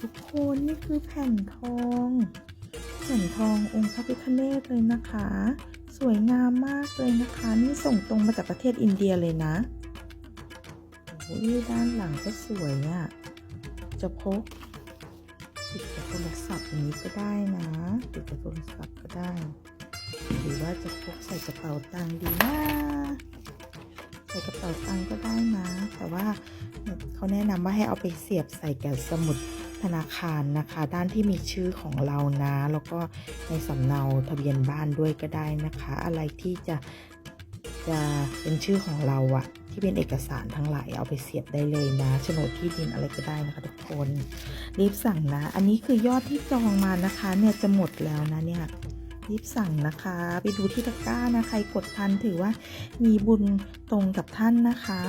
ทุกคนนี่คือแผ่นทอง แผ่นทององค์พระพิฆเนศเลยนะคะ สวยงามมากเลยนะคะ นี่ส่งตรงมาจากประเทศอินเดียเลยนะโอ้ยด้านหลังก็สวยอะ่ะ จะพกติดกับโทรศัพท์อย่างนี้ก็ได้นะติดกับโทรศัพท์ก็ได้ หรือว่าจะพกใส่กระเป๋าตังค์ดีนะใส่กระเป๋าตังค์ก็ได้นะ แต่ว่าเขาแนะนำว่าให้เอาไปเสียบใส่กับสมุด ธนาคารนะคะ ด้านที่มีชื่อของเรานะ แล้วก็ในสำเนาทะเบียนบ้านด้วยก็ได้นะคะ อะไรที่จะจะเป็นชื่อของเราอะที่เป็นเอกสารทั้งหลายเอาไปเสียบได้เลยนะโฉนดที่ดินอะไรก็ได้นะคะทุกคน รีบสั่งนะ อันนี้คือยอดที่จองมานะคะ เนี่ยจะหมดแล้วนะเนี่ยรีบสั่งนะคะ ไปดูที่ตะกร้านะใครกดทันถือว่ามีบุญตรงกับท่านนะคะ